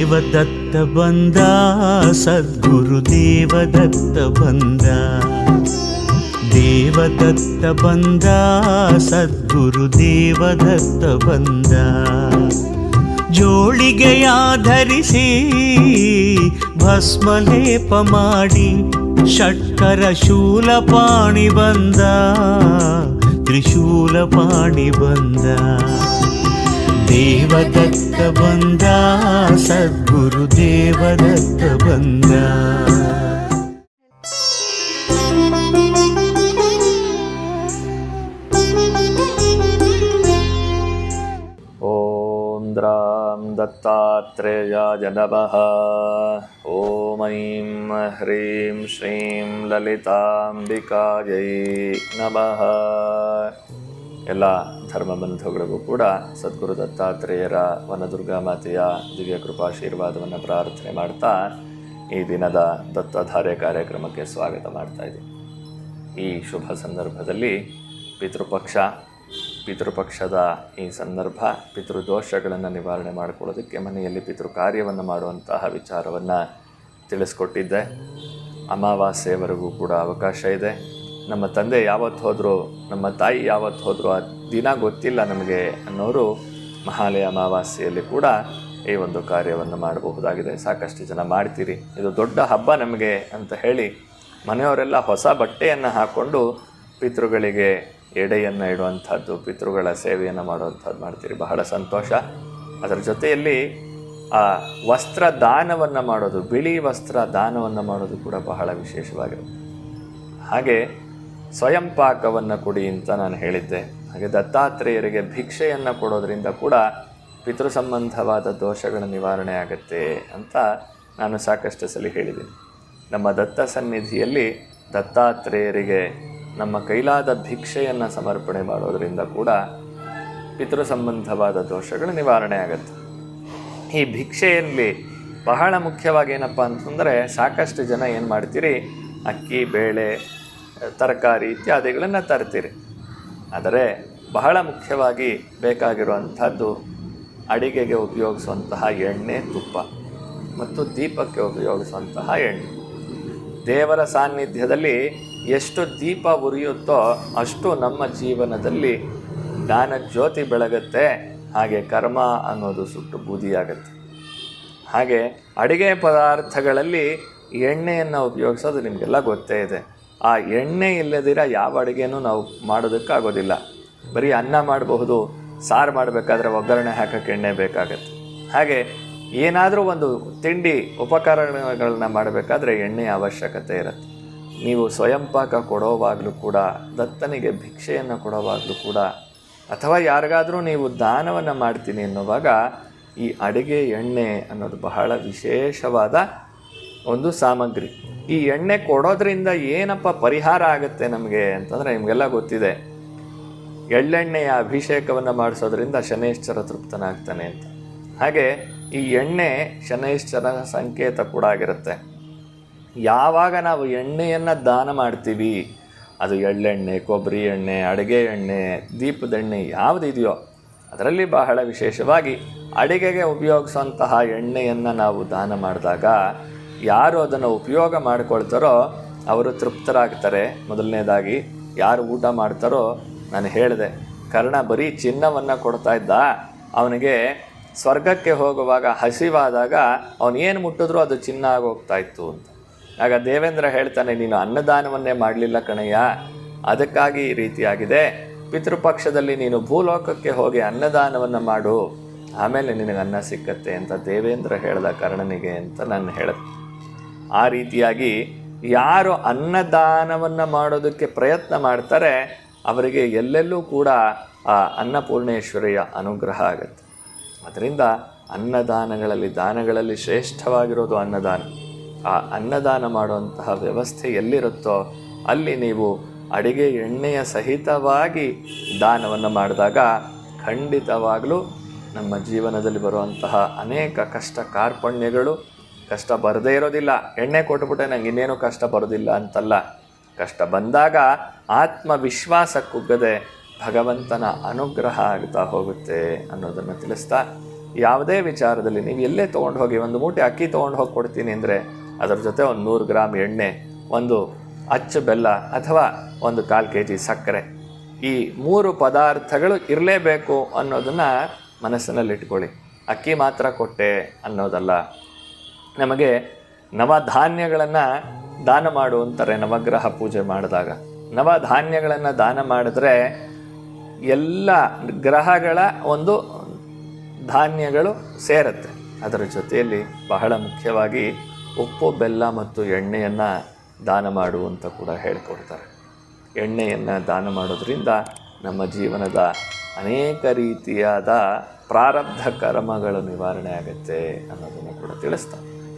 ದೇವದತ್ತ ಬಂದ, ಸದ್ಗುರು ದೇವದತ್ತ ಬಂದ. ದೇವದತ್ತ ಬಂದ, ಸದ್ಗುರು ದೇವದತ್ತ ಬಂದ. ಜೋಳಿಗೆಯ ಧರಿಸಿ ಭಸ್ಮಲೇಪ ಮಾಡಿ, ಷಟ್ಕರ ಶೂಲಪಾಣಿ ಬಂದ, ತ್ರಿಶೂಲಪಾಣಿ ಬಂದ. ॐ द्रां दत्तात्रेयाय नमः ॐ ऐं ह्रीं श्रीं ललिताम्बिकायै नमः ಎಲ್ಲ ಧರ್ಮ ಬಂಧುಗಳಿಗೂ ಕೂಡ ಸದ್ಗುರು ದತ್ತಾತ್ರೇಯರ ವನದುರ್ಗಾ ಮಾತೆಯ ದಿವ್ಯ ಕೃಪಾಶೀರ್ವಾದವನ್ನು ಪ್ರಾರ್ಥನೆ ಮಾಡ್ತಾ ಈ ದಿನದ ದತ್ತಧಾರೆ ಕಾರ್ಯಕ್ರಮಕ್ಕೆ ಸ್ವಾಗತ ಮಾಡ್ತಾ ಈ ಶುಭ ಸಂದರ್ಭದಲ್ಲಿ ಪಿತೃಪಕ್ಷ, ಪಿತೃಪಕ್ಷದ ಈ ಸಂದರ್ಭ ಪಿತೃದೋಷಗಳನ್ನು ನಿವಾರಣೆ ಮಾಡಿಕೊಳ್ಳೋದಕ್ಕೆ ಮನೆಯಲ್ಲಿ ಪಿತೃ ಕಾರ್ಯವನ್ನು ಮಾಡುವಂತಹ ವಿಚಾರವನ್ನು ತಿಳಿಸ್ಕೊಟ್ಟಿದ್ದೆ. ಅಮಾವಾಸ್ಯವರೆಗೂ ಕೂಡ ಅವಕಾಶ ಇದೆ. ನಮ್ಮ ತಂದೆ ಯಾವತ್ತು ಹೋದರೂ, ನಮ್ಮ ತಾಯಿ ಯಾವತ್ತು ಹೋದರೂ ಆ ದಿನ ಗೊತ್ತಿಲ್ಲ ನಮಗೆ ಅನ್ನೋರು ಮಹಾಲಯ ಅಮಾವಾಸ್ಯೆಯಲ್ಲಿ ಕೂಡ ಈ ಒಂದು ಕಾರ್ಯವನ್ನು ಮಾಡಬಹುದಾಗಿದೆ. ಸಾಕಷ್ಟು ಜನ ಮಾಡ್ತೀರಿ. ಇದು ದೊಡ್ಡ ಹಬ್ಬ ನಮಗೆ ಅಂತ ಹೇಳಿ ಮನೆಯವರೆಲ್ಲ ಹೊಸ ಬಟ್ಟೆಯನ್ನು ಹಾಕ್ಕೊಂಡು ಪಿತೃಗಳಿಗೆ ಎಡೆಯನ್ನು ಇಡುವಂಥದ್ದು, ಪಿತೃಗಳ ಸೇವೆಯನ್ನು ಮಾಡುವಂಥದ್ದು ಮಾಡ್ತೀರಿ. ಬಹಳ ಸಂತೋಷ. ಅದರ ಜೊತೆಯಲ್ಲಿ ಆ ವಸ್ತ್ರ ದಾನವನ್ನು ಮಾಡೋದು, ಬಿಳಿ ವಸ್ತ್ರ ದಾನವನ್ನು ಮಾಡೋದು ಕೂಡ ಬಹಳ ವಿಶೇಷವಾಗಿರುತ್ತೆ. ಹಾಗೆ ಸ್ವಯಂ ಪಾಕವನ್ನು ಕೊಡಿ ಅಂತ ನಾನು ಹೇಳಿದ್ದೆ. ಹಾಗೆ ದತ್ತಾತ್ರೇಯರಿಗೆ ಭಿಕ್ಷೆಯನ್ನು ಕೊಡೋದ್ರಿಂದ ಕೂಡ ಪಿತೃ ಸಂಬಂಧವಾದ ದೋಷಗಳ ನಿವಾರಣೆ ಆಗುತ್ತೆ ಅಂತ ನಾನು ಸಾಕಷ್ಟು ಸಲ ಹೇಳಿದ್ದೀನಿ ನಮ್ಮ ದತ್ತ ಸನ್ನಿಧಿಯಲ್ಲಿ ದತ್ತಾತ್ರೇಯರಿಗೆ ನಮ್ಮ ಕೈಲಾದ ಭಿಕ್ಷೆಯನ್ನು ಸಮರ್ಪಣೆ ಮಾಡೋದರಿಂದ ಕೂಡ ಪಿತೃ ಸಂಬಂಧವಾದ ದೋಷಗಳು ನಿವಾರಣೆ ಆಗುತ್ತೆ. ಈ ಭಿಕ್ಷೆಯಲ್ಲಿ ಬಹಳ ಮುಖ್ಯವಾಗಿ ಏನಪ್ಪ ಅಂತಂದರೆ ಸಾಕಷ್ಟು ಜನ ಏನು ಮಾಡ್ತೀರಿ? ಅಕ್ಕಿ, ಬೇಳೆ ತರಕಾರಿ ಇತ್ಯಾದಿಗಳನ್ನು ತರ್ತೀರಿ. ಆದರೆ ಬಹಳ ಮುಖ್ಯವಾಗಿ ಬೇಕಾಗಿರುವಂಥದ್ದು ಅಡಿಗೆಗೆ ಉಪಯೋಗಿಸುವಂತಹ ಎಣ್ಣೆ, ತುಪ್ಪ ಮತ್ತು ದೀಪಕ್ಕೆ ಉಪಯೋಗಿಸುವಂತಹ ಎಣ್ಣೆ. ದೇವರ ಸಾನ್ನಿಧ್ಯದಲ್ಲಿ ಎಷ್ಟು ದೀಪ ಉರಿಯುತ್ತೋ ಅಷ್ಟು ನಮ್ಮ ಜೀವನದಲ್ಲಿ ಜ್ಞಾನ ಜ್ಯೋತಿ ಬೆಳಗುತ್ತೆ. ಹಾಗೆ ಕರ್ಮ ಅನ್ನೋದು ಸುಟ್ಟು ಬೂದಿಯಾಗತ್ತೆ. ಹಾಗೆ ಅಡಿಗೆ ಪದಾರ್ಥಗಳಲ್ಲಿ ಎಣ್ಣೆಯನ್ನು ಉಪಯೋಗಿಸೋದು ನಿಮಗೆಲ್ಲ ಗೊತ್ತೇ ಇದೆ. ಆ ಎಣ್ಣೆ ಇಲ್ಲದಿರ ಯಾವ ಅಡುಗೆನೂ ನಾವು ಮಾಡೋದಕ್ಕಾಗೋದಿಲ್ಲ. ಬರೀ ಅನ್ನ ಮಾಡಬಹುದು, ಸಾರು ಮಾಡಬೇಕಾದ್ರೆ ಒಗ್ಗರಣೆ ಹಾಕೋಕ್ಕೆ ಎಣ್ಣೆ ಬೇಕಾಗತ್ತೆ. ಹಾಗೆ ಏನಾದರೂ ಒಂದು ತಿಂಡಿ ಉಪಕರಣಗಳನ್ನ ಮಾಡಬೇಕಾದ್ರೆ ಎಣ್ಣೆಯ ಅವಶ್ಯಕತೆ ಇರುತ್ತೆ. ನೀವು ಸ್ವಯಂ ಪಾಕ ಕೊಡೋವಾಗಲೂ ಕೂಡ, ದತ್ತನಿಗೆ ಭಿಕ್ಷೆಯನ್ನು ಕೊಡೋವಾಗಲೂ ಕೂಡ, ಅಥವಾ ಯಾರಿಗಾದರೂ ನೀವು ದಾನವನ್ನು ಮಾಡ್ತೀನಿ ಅನ್ನುವಾಗ ಈ ಅಡುಗೆ ಎಣ್ಣೆ ಅನ್ನೋದು ಬಹಳ ವಿಶೇಷವಾದ ಒಂದು ಸಾಮಗ್ರಿ. ಈ ಎಣ್ಣೆ ಕೊಡೋದ್ರಿಂದ ಏನಪ್ಪ ಪರಿಹಾರ ಆಗುತ್ತೆ ನಮಗೆ ಅಂತಂದರೆ ನಿಮಗೆಲ್ಲ ಗೊತ್ತಿದೆ. ಎಳ್ಳೆಣ್ಣೆಯ ಅಭಿಷೇಕವನ್ನು ಮಾಡಿಸೋದ್ರಿಂದ ಶನೇಶ್ವರ ತೃಪ್ತನಾಗ್ತಾನೆ ಅಂತ. ಹಾಗೆ ಈ ಎಣ್ಣೆ ಶನೈಶ್ಚರನ ಸಂಕೇತ ಕೂಡ ಆಗಿರುತ್ತೆ. ಯಾವಾಗ ನಾವು ಎಣ್ಣೆಯನ್ನು ದಾನ ಮಾಡ್ತೀವಿ, ಅದು ಎಳ್ಳೆಣ್ಣೆ, ಕೊಬ್ಬರಿ ಎಣ್ಣೆ, ಅಡುಗೆ ಎಣ್ಣೆ ದೀಪದೆಣ್ಣೆ ಯಾವುದಿದೆಯೋ ಅದರಲ್ಲಿ ಬಹಳ ವಿಶೇಷವಾಗಿ ಅಡಿಗೆಗೆ ಉಪಯೋಗಿಸುವಂತಹ ಎಣ್ಣೆಯನ್ನು ನಾವು ದಾನ ಮಾಡಿದಾಗ ಯಾರು ಅದನ್ನು ಉಪಯೋಗ ಮಾಡಿಕೊಳ್ತಾರೋ ಅವರು ತೃಪ್ತರಾಗ್ತಾರೆ. ಮೊದಲನೇದಾಗಿ, ಯಾರು ಊಟ ಮಾಡ್ತಾರೋ ನಾನು ಹೇಳಿದೆ, ಕರ್ಣ ಬರೀ ಚಿನ್ನವನ್ನು ಕೊಡ್ತಾ ಇದ್ದ. ಅವನಿಗೆ ಸ್ವರ್ಗಕ್ಕೆ ಹೋಗುವಾಗ ಹಸಿವಾದಾಗ ಅವನು ಏನು ಮುಟ್ಟಿದ್ರೂ ಅದು ಚಿನ್ನ ಆಗೋಗ್ತಾ ಇತ್ತು ಅಂತ. ಆಗ ದೇವೇಂದ್ರ ಹೇಳ್ತಾನೆ, ನೀನು ಅನ್ನದಾನವನ್ನೇ ಮಾಡಲಿಲ್ಲ ಕಣಯ್ಯ, ಅದಕ್ಕಾಗಿ ಈ ರೀತಿಯಾಗಿದೆ. ಪಿತೃಪಕ್ಷದಲ್ಲಿ ನೀನು ಭೂಲೋಕಕ್ಕೆ ಹೋಗಿ ಅನ್ನದಾನವನ್ನು ಮಾಡು. ಆಮೇಲೆ ನಿನಗೆ ಅನ್ನ ಸಿಕ್ಕತ್ತೆ ಅಂತ ದೇವೇಂದ್ರ ಹೇಳ್ದ ಕರ್ಣನಿಗೆ ಅಂತ ನಾನು ಹೇಳಿದೆ. ಆ ರೀತಿಯಾಗಿ ಯಾರು ಅನ್ನದಾನವನ್ನು ಮಾಡೋದಕ್ಕೆ ಪ್ರಯತ್ನ ಮಾಡ್ತಾರೆ, ಅವರಿಗೆ ಎಲ್ಲೆಲ್ಲೂ ಕೂಡ ಆ ಅನ್ನಪೂರ್ಣೇಶ್ವರಿಯ ಅನುಗ್ರಹ ಆಗುತ್ತೆ. ಅದರಿಂದ ಅನ್ನದಾನಗಳಲ್ಲಿ, ದಾನಗಳಲ್ಲಿ ಶ್ರೇಷ್ಠವಾಗಿರೋದು ಅನ್ನದಾನ. ಆ ಅನ್ನದಾನ ಮಾಡುವಂತಹ ವ್ಯವಸ್ಥೆ ಎಲ್ಲಿರುತ್ತೋ ಅಲ್ಲಿ ನೀವು ಅಡಿಗೆ ಎಣ್ಣೆಯ ಸಹಿತವಾಗಿ ದಾನವನ್ನು ಮಾಡಿದಾಗ ಖಂಡಿತವಾಗಲೂ ನಮ್ಮ ಜೀವನದಲ್ಲಿ ಬರುವಂತಹ ಅನೇಕ ಕಷ್ಟ ಕಾರ್ಪಣ್ಯಗಳು ಕಷ್ಟ ಬರದೇ ಇರೋದಿಲ್ಲ. ಎಣ್ಣೆ ಕೊಟ್ಬಿಟ್ಟೆ ನಂಗೆ ಇನ್ನೇನು ಕಷ್ಟ ಬರೋದಿಲ್ಲ ಅಂತಲ್ಲ. ಕಷ್ಟ ಬಂದಾಗ ಆತ್ಮವಿಶ್ವಾಸ ಕುಗ್ಗದೆ ಭಗವಂತನ ಅನುಗ್ರಹ ಆಗ್ತಾ ಹೋಗುತ್ತೆ ಅನ್ನೋದನ್ನು ತಿಳಿಸ್ತಾ ಯಾವುದೇ ವಿಚಾರದಲ್ಲಿ ನೀವು ಎಲ್ಲೇ ತೊಗೊಂಡು ಹೋಗಿ, ಒಂದು ಮೂಟೆ ಅಕ್ಕಿ ತೊಗೊಂಡು ಹೋಗಿ ಕೊಡ್ತೀನಿ ಅಂದರೆ ಅದರ ಜೊತೆ ಒಂದು ನೂರು ಗ್ರಾಮ್ ಎಣ್ಣೆ, ಒಂದು ಅಚ್ಚು ಬೆಲ್ಲ ಅಥವಾ ಒಂದು ಕಾಲು ಕೆ ಜಿ ಸಕ್ಕರೆ. ಈ ಮೂರು ಪದಾರ್ಥಗಳು ಇರಲೇಬೇಕು ಅನ್ನೋದನ್ನು ಮನಸ್ಸಿನಲ್ಲಿಟ್ಕೊಳ್ಳಿ. ಅಕ್ಕಿ ಮಾತ್ರ ಕೊಟ್ಟೆ ಅನ್ನೋದಲ್ಲ. ನಮಗೆ ನವಧಾನ್ಯಗಳನ್ನು ದಾನ ಮಾಡು ಅಂತಾರೆ, ನವಗ್ರಹ ಪೂಜೆ ಮಾಡಿದಾಗ. ನವಧಾನ್ಯಗಳನ್ನು ದಾನ ಮಾಡಿದ್ರೆ ಎಲ್ಲ ಗ್ರಹಗಳ ಒಂದು ಧಾನ್ಯಗಳು ಸೇರುತ್ತೆ. ಅದರ ಜೊತೆಯಲ್ಲಿ ಬಹಳ ಮುಖ್ಯವಾಗಿ ಉಪ್ಪು, ಬೆಲ್ಲ ಮತ್ತು ಎಣ್ಣೆಯನ್ನು ದಾನ ಮಾಡು ಅಂತ ಕೂಡ ಹೇಳಿಕೊಡ್ತಾರೆ. ಎಣ್ಣೆಯನ್ನು ದಾನ ಮಾಡೋದ್ರಿಂದ ನಮ್ಮ ಜೀವನದ ಅನೇಕ ರೀತಿಯಾದ ಪ್ರಾರಬ್ಧ ಕರ್ಮಗಳು ನಿವಾರಣೆ ಆಗುತ್ತೆ ಅನ್ನೋದನ್ನು ಕೂಡ ತಿಳಿಸ್ತಾರೆ.